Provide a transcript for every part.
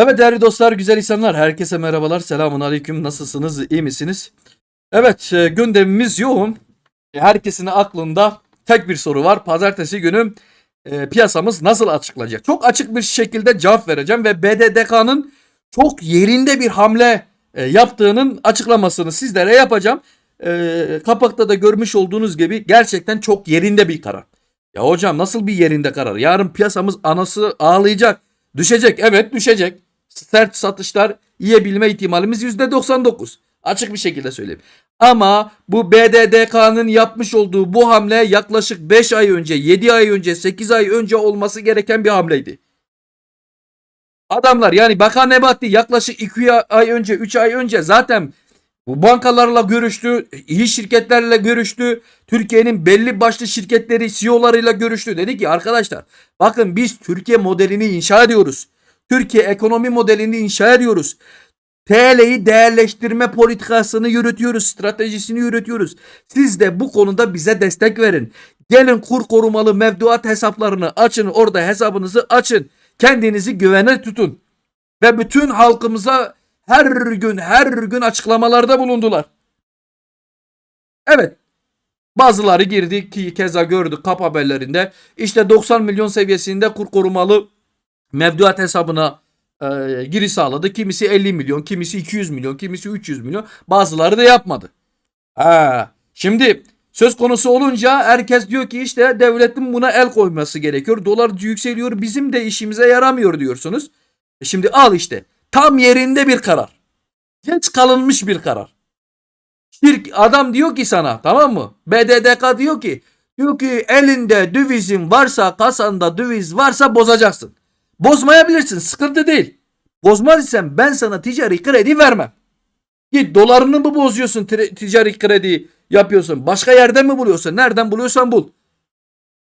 Evet değerli dostlar, güzel insanlar, herkese merhabalar, selamun aleyküm, nasılsınız, iyi misiniz? Evet, e, gündemimiz yoğun. E, Herkesin aklında tek bir soru var. Pazartesi günü e, piyasamız nasıl açıklanacak? Çok açık bir şekilde cevap vereceğim ve BDDK'nın çok yerinde bir hamle e, yaptığının açıklamasını sizlere yapacağım. E, kapakta da görmüş olduğunuz gibi gerçekten çok yerinde bir karar. Ya hocam nasıl bir yerinde karar? Yarın piyasamız anası ağlayacak. Düşecek. Evet düşecek. Sert satışlar yiyebilme ihtimalimiz %99. Açık bir şekilde söyleyeyim. Ama bu BDDK'nın yapmış olduğu bu hamle yaklaşık 5 ay önce, 7 ay önce, 8 ay önce olması gereken bir hamleydi. Adamlar yani Bakan Nebati yaklaşık 2 ay önce, 3 ay önce zaten bu bankalarla görüştü, iyi şirketlerle görüştü. Türkiye'nin belli başlı şirketleri CEO'larıyla görüştü. Dedi ki arkadaşlar bakın biz Türkiye modelini inşa ediyoruz. Türkiye ekonomi modelini inşa ediyoruz. TL'yi değerleştirme politikasını yürütüyoruz, stratejisini yürütüyoruz. Siz de bu konuda bize destek verin. Gelin kur korumalı mevduat hesaplarını açın, orada hesabınızı açın. Kendinizi güvene tutun. Ve bütün halkımıza her gün her gün açıklamalarda bulundular. Evet. Bazıları girdi ki keza gördük kap haberlerinde. İşte 90 milyon seviyesinde kur korumalı mevduat hesabına e, giriş sağladı. Kimisi 50 milyon, kimisi 200 milyon, kimisi 300 milyon. Bazıları da yapmadı. Ha, şimdi söz konusu olunca herkes diyor ki işte devletin buna el koyması gerekiyor. Dolar yükseliyor bizim de işimize yaramıyor diyorsunuz. E şimdi al işte tam yerinde bir karar. Geç kalınmış bir karar. Şirk adam diyor ki sana tamam mı? BDDK diyor ki diyor ki elinde dövizin varsa kasanda döviz varsa bozacaksın. Bozmayabilirsin sıkıntı değil. Bozmaz isen ben sana ticari kredi vermem. Git dolarını mı bozuyorsun ticari kredi yapıyorsun? Başka yerden mi buluyorsun? Nereden buluyorsan bul.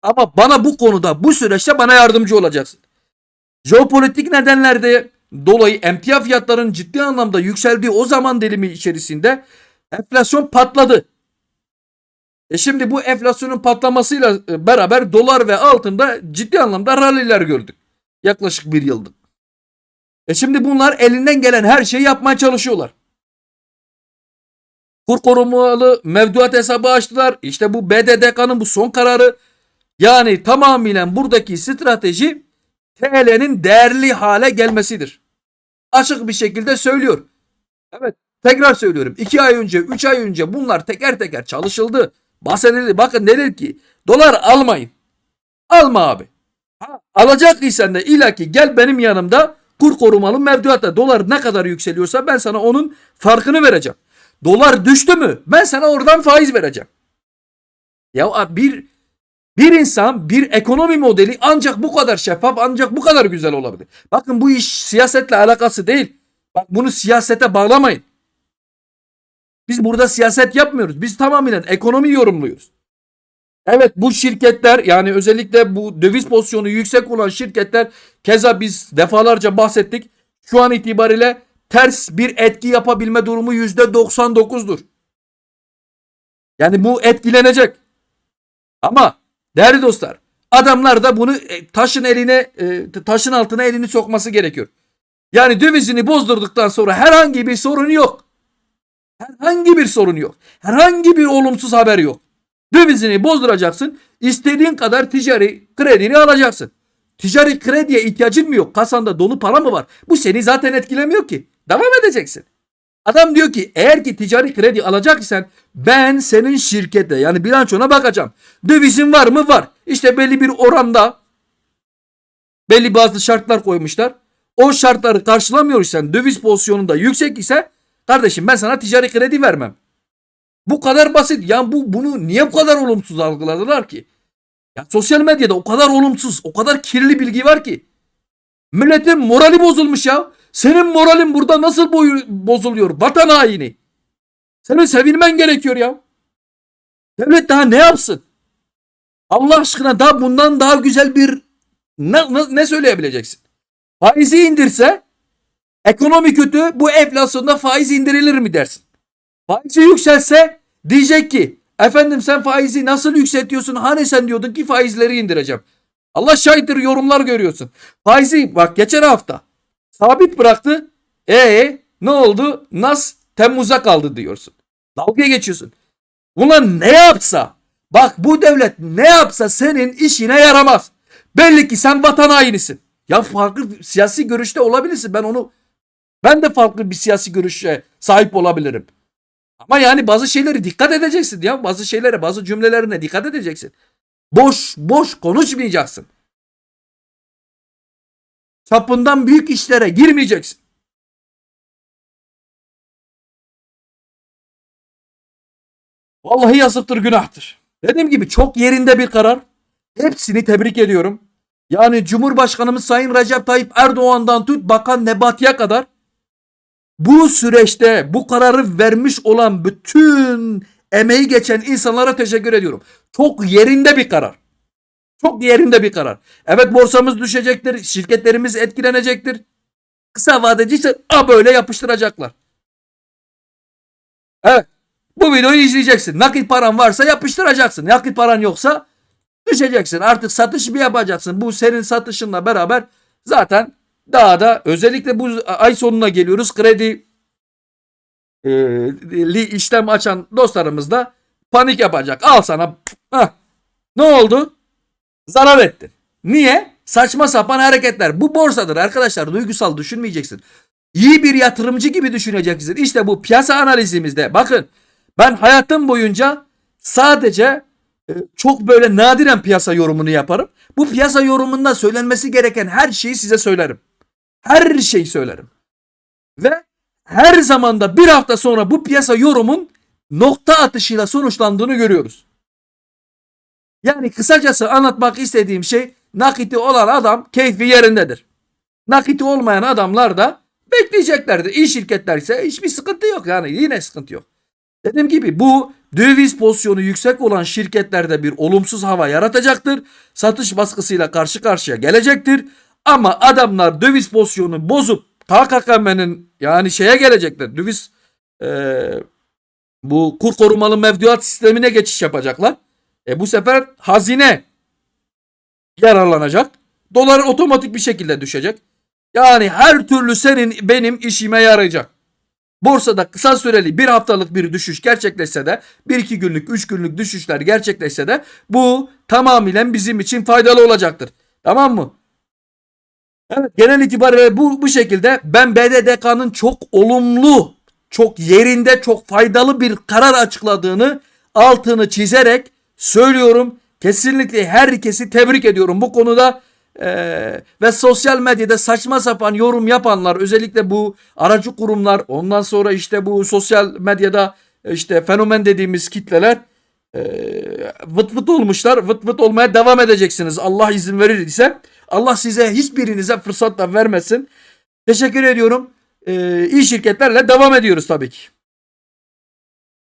Ama bana bu konuda bu süreçte bana yardımcı olacaksın. Jeopolitik nedenlerde dolayı emtia fiyatların ciddi anlamda yükseldiği o zaman dilimi içerisinde enflasyon patladı. E şimdi bu enflasyonun patlamasıyla beraber dolar ve altında ciddi anlamda ralliler gördük. Yaklaşık bir yıldır. E şimdi bunlar elinden gelen her şeyi yapmaya çalışıyorlar. Kur korumalı mevduat hesabı açtılar. İşte bu BDDK'nın bu son kararı. Yani tamamen buradaki strateji TL'nin değerli hale gelmesidir. Açık bir şekilde söylüyor. Evet tekrar söylüyorum. 2 ay önce 3 ay önce bunlar teker teker çalışıldı. Bahsedildi. Bakın denir ki dolar almayın. Alma abi. Ha, alacaktıysan da ilaki gel benim yanımda kur korumalı mevduatta dolar ne kadar yükseliyorsa ben sana onun farkını vereceğim. Dolar düştü mü ben sana oradan faiz vereceğim. Ya bir bir insan bir ekonomi modeli ancak bu kadar şeffaf ancak bu kadar güzel olabilir. Bakın bu iş siyasetle alakası değil. Bak bunu siyasete bağlamayın. Biz burada siyaset yapmıyoruz. Biz tamamen ekonomi yorumluyoruz. Evet bu şirketler yani özellikle bu döviz pozisyonu yüksek olan şirketler keza biz defalarca bahsettik. Şu an itibariyle ters bir etki yapabilme durumu %99'dur. Yani bu etkilenecek. Ama değerli dostlar adamlar da bunu e, taşın eline e, taşın altına elini sokması gerekiyor. Yani dövizini bozdurduktan sonra herhangi bir sorun yok. Herhangi bir sorun yok. Herhangi bir olumsuz haber yok. Dövizini bozduracaksın. istediğin kadar ticari kredini alacaksın. Ticari krediye ihtiyacın mı yok? Kasanda dolu para mı var? Bu seni zaten etkilemiyor ki. Devam edeceksin. Adam diyor ki eğer ki ticari kredi alacaksan ben senin şirkete yani bilançona bakacağım. Dövizin var mı? Var. İşte belli bir oranda belli bazı şartlar koymuşlar. O şartları karşılamıyorsan döviz pozisyonunda yüksek ise kardeşim ben sana ticari kredi vermem. Bu kadar basit. Yani bu bunu niye bu kadar olumsuz algıladılar ki? Ya sosyal medyada o kadar olumsuz, o kadar kirli bilgi var ki. Milletin morali bozulmuş ya. Senin moralin burada nasıl bozuluyor? Vatan haini. Senin sevinmen gerekiyor ya. Devlet daha ne yapsın? Allah aşkına daha bundan daha güzel bir ne, ne, ne söyleyebileceksin? Faizi indirse ekonomi kötü bu enflasyonda faiz indirilir mi dersin? Faizi yükselse diyecek ki efendim sen faizi nasıl yükseltiyorsun? Hani sen diyordun ki faizleri indireceğim. Allah şahittir yorumlar görüyorsun. Faizi bak geçen hafta Sabit bıraktı. E ne oldu? Nas Temmuz'a kaldı diyorsun. Dalga geçiyorsun. Ulan ne yapsa bak bu devlet ne yapsa senin işine yaramaz. Belli ki sen vatan hainisin. Ya farklı siyasi görüşte olabilirsin. Ben onu ben de farklı bir siyasi görüşe sahip olabilirim. Ama yani bazı şeyleri dikkat edeceksin ya. Bazı şeylere, bazı cümlelerine dikkat edeceksin. Boş boş konuşmayacaksın. Çapından büyük işlere girmeyeceksin. Vallahi yazıktır günahtır. Dediğim gibi çok yerinde bir karar. Hepsini tebrik ediyorum. Yani Cumhurbaşkanımız Sayın Recep Tayyip Erdoğan'dan tut Bakan Nebati'ye kadar bu süreçte bu kararı vermiş olan bütün emeği geçen insanlara teşekkür ediyorum. Çok yerinde bir karar. Çok yerinde bir karar. Evet borsamız düşecektir, şirketlerimiz etkilenecektir. Kısa vadeci ise a böyle yapıştıracaklar. Evet. Bu videoyu izleyeceksin. Nakit paran varsa yapıştıracaksın. Nakit paran yoksa düşeceksin. Artık satış bir yapacaksın. Bu senin satışınla beraber zaten daha da özellikle bu ay sonuna geliyoruz. Kredi e, li işlem açan dostlarımız da panik yapacak. Al sana. Hah. Ne oldu? Zarar ettin. Niye? Saçma sapan hareketler. Bu borsadır arkadaşlar. Duygusal düşünmeyeceksin. İyi bir yatırımcı gibi düşüneceksin. İşte bu piyasa analizimizde. Bakın ben hayatım boyunca sadece e, çok böyle nadiren piyasa yorumunu yaparım. Bu piyasa yorumunda söylenmesi gereken her şeyi size söylerim. Her şeyi söylerim. Ve her zamanda bir hafta sonra bu piyasa yorumun nokta atışıyla sonuçlandığını görüyoruz. Yani kısacası anlatmak istediğim şey nakiti olan adam keyfi yerindedir. Nakiti olmayan adamlar da bekleyeceklerdir. İyi şirketler ise hiçbir sıkıntı yok yani yine sıkıntı yok. Dediğim gibi bu döviz pozisyonu yüksek olan şirketlerde bir olumsuz hava yaratacaktır. Satış baskısıyla karşı karşıya gelecektir. Ama adamlar döviz pozisyonu bozup KKKM'nin yani şeye gelecekler. Döviz eee, bu kur korumalı mevduat sistemine geçiş yapacaklar. E bu sefer hazine yararlanacak. Dolar otomatik bir şekilde düşecek. Yani her türlü senin benim işime yarayacak. Borsada kısa süreli bir haftalık bir düşüş gerçekleşse de bir iki günlük üç günlük düşüşler gerçekleşse de bu tamamen bizim için faydalı olacaktır. Tamam mı? Evet genel itibariyle bu, bu şekilde ben BDDK'nın çok olumlu, çok yerinde, çok faydalı bir karar açıkladığını altını çizerek söylüyorum. Kesinlikle herkesi tebrik ediyorum bu konuda. Ee, ve sosyal medyada saçma sapan yorum yapanlar özellikle bu aracı kurumlar ondan sonra işte bu sosyal medyada işte fenomen dediğimiz kitleler e, vıt vıt olmuşlar. Vıt vıt olmaya devam edeceksiniz. Allah izin verir ise. Allah size hiçbirinize fırsat da vermesin. Teşekkür ediyorum. Ee, iyi şirketlerle devam ediyoruz tabii ki.